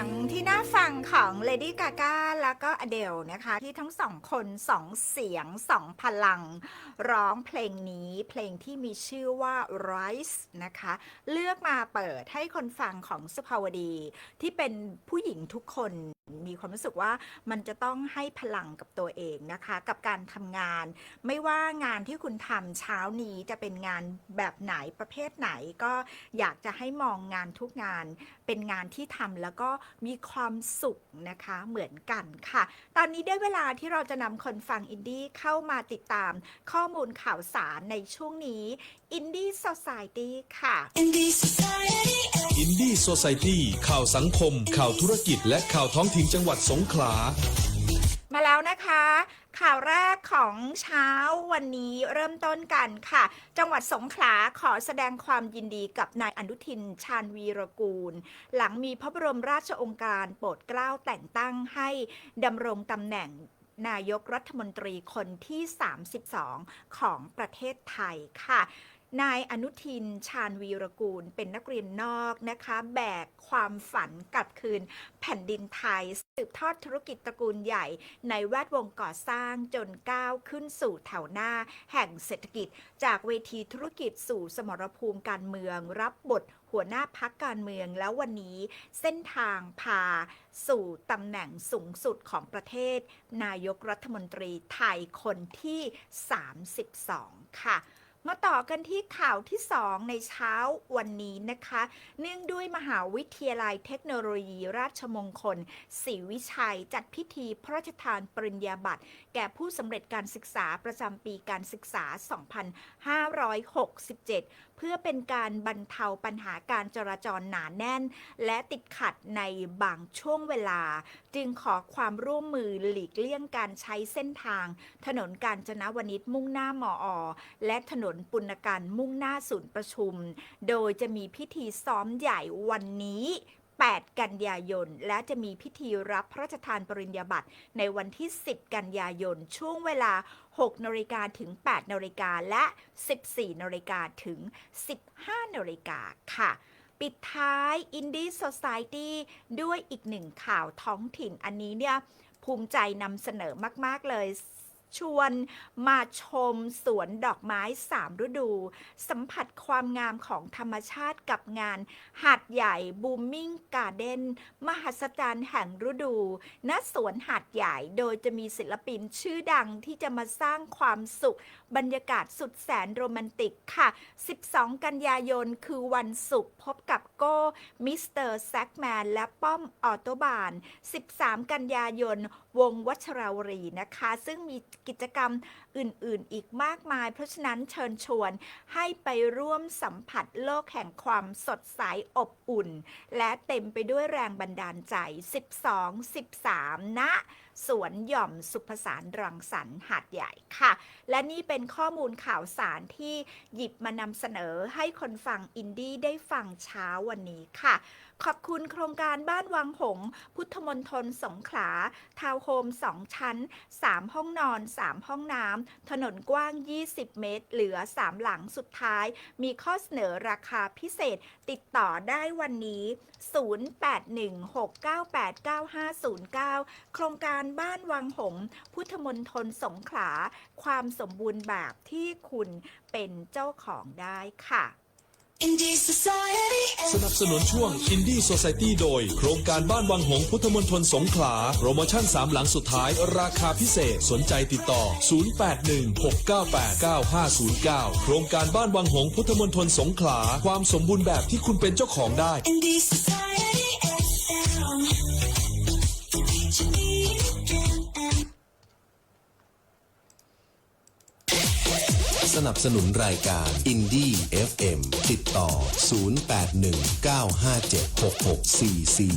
ยงที่น่าฟังของ Lady Gaga แล้วก็ Adele นะคะ ที่ทั้งสองคนสองเสียงสองพลัง ร้องเพลงนี้เพลงที่มีชื่อว่า Rise นะคะ เลือกมาเปิดให้คนฟังของสุภาวดี ที่เป็นผู้หญิงทุกคนมีความรู้สึกว่ามันจะต้องให้พลังกับตัวเองนะคะ กับการทำงาน ไม่ว่างานที่คุณทำเช้านี้จะเป็นงานแบบไหนประเภทไหน ก็อยากจะให้มองงานทุกงานเป็นงานที่ทำแล้วก็มีความสุขนะคะเหมือนกันค่ะ ตอนนี้ได้เวลาที่เราจะนำคนฟังอินดี้เข้ามาติดตามข้อมูลข่าวสารในช่วงนี้ Indie Society ค่ะ Indie Society อินดี้โซไซตี้ข่าวสังคม ข่าวธุรกิจ และข่าวท้องถิ่นจังหวัดสงขลามาแล้วนะคะ ข่าวแรกของเช้าวันนี้เริ่มต้นกันค่ะ จังหวัดสงขลาขอแสดงความยินดีกับนายอนุทินชาญวีรกูล หลังมีพระบรมราชองค์การโปรดเกล้าแต่งตั้งให้ดำรงตำแหน่งนายกรัฐมนตรีคนที่ 32 ของประเทศไทยค่ะ นายอนุทินชาญวีรกูล เป็นนักเรียนนอกนะคะ แบกความฝันกลับคืน แผ่นดินไทย สืบทอดธุรกิจตระกูลใหญ่ ในแวดวงก่อสร้างจนก้าวขึ้นสู่แถวหน้า แห่งเศรษฐกิจ จากเวทีธุรกิจสู่สมรภูมิการเมือง รับบทหัวหน้าพักการเมืองแล้ววันนี้เส้นทางพาสู่ตำแหน่งสูงสุดของประเทศ นายกรัฐมนตรีไทยคนที่ 32 ค่ะ มาต่อกันที่ข่าวที่ 2 ในเช้าวันนี้นะคะ เนื่องด้วยมหาวิทยาลัยเทคโนโลยีราชมงคลศรีวิชัย จัดพิธีพระราชทานปริญญาบัตร แก่ผู้สำเร็จการศึกษาประจำปีการศึกษา 2567 เพื่อเป็นการบรรเทาปัญหาการจราจรหนาแน่น และติดขัดในบางช่วงเวลา จึงขอความร่วมมือหลีกเลี่ยงการใช้เส้นทาง ถนนกาญจนวนิชมุ่งหน้ามออและถนนปุณกันมุ่งหน้าศูนย์ประชุม โดยจะมีพิธีซ้อมใหญ่วันนี้ 8 กันยายน และจะมีพิธีรับพระราชทานปริญญาบัตรในวันที่ 10 กันยายน ช่วงเวลา 6นาฬิกาถึง 8นาฬิกาและ 14นาฬิกาถึง 15นาฬิกาค่ะปิดท้าย Indie Society ด้วยอีกหนึ่งข่าวท้องถิ่นอันนี้เนี่ย ภูมิใจนำเสนอมาก ๆ เลย ชวนมาชมสวนดอกไม้สามฤดู สัมผัสความงามของธรรมชาติกับงาน หาดใหญ่บูมมิ่งการ์เด้นมหัศจรรย์แห่งฤดู ณสวนหาดใหญ่โดยจะมีศิลปินชื่อดังที่จะมาสร้างความสุข บรรยากาศสุดแสนโรแมนติกค่ะ 12 กันยายนคือวันศุกร์พบกับ โก้ มิสเตอร์แซกแมน และป้อมออโตบาน 13 กันยายน วงวัชราวรีนะคะ ซึ่งมีกิจกรรมอื่นๆ อีกมากมาย เพราะฉะนั้นเชิญชวนให้ไปร่วมสัมผัสโลกแห่งความสดใสอบอุ่น และเต็มไปด้วยแรงบันดาลใจ 12 13ณสวนหย่อมสุภสารรังสรรค์หาดใหญ่ค่ะ และนี่เป็นข้อมูลข่าวสารที่หยิบมานำเสนอให้คนฟังอินดี้ได้ฟังเช้าวันนี้ค่ะ ขอบคุณโครงการบ้านวังหงส์พุทธมณฑลสงขลา ทาวน์โฮม 2 ชั้น 3 ห้องนอน 3 ห้องน้ำถนนกว้าง 20 เมตร เหลือ 3 หลังสุดท้าย มีข้อเสนอราคาพิเศษติดต่อได้วันนี้ 0816989509 โครงการบ้านวังหงส์พุทธมณฑลสงขลา ความสมบูรณ์แบบที่คุณเป็นเจ้าของได้ค่ะ Indie Society สนับสนุนช่วงอินดี้โซซ i ตี้โดย โครงการบ้านวังหงส์พุทธมณฑลสงขลา โปรโมชั่น 3 หลังสุดท้าย ราคาพิเศษสนใจติดต่อ 0816989509 โครงการบ้านวังหงส์พุทธมณฑลสงขลา ความสมบูรณ์แบบที่คุณเป็นเจ้าของได้ Indie Society สนับสนุนรายการอินดี้ FM ติดต่อ 0819576644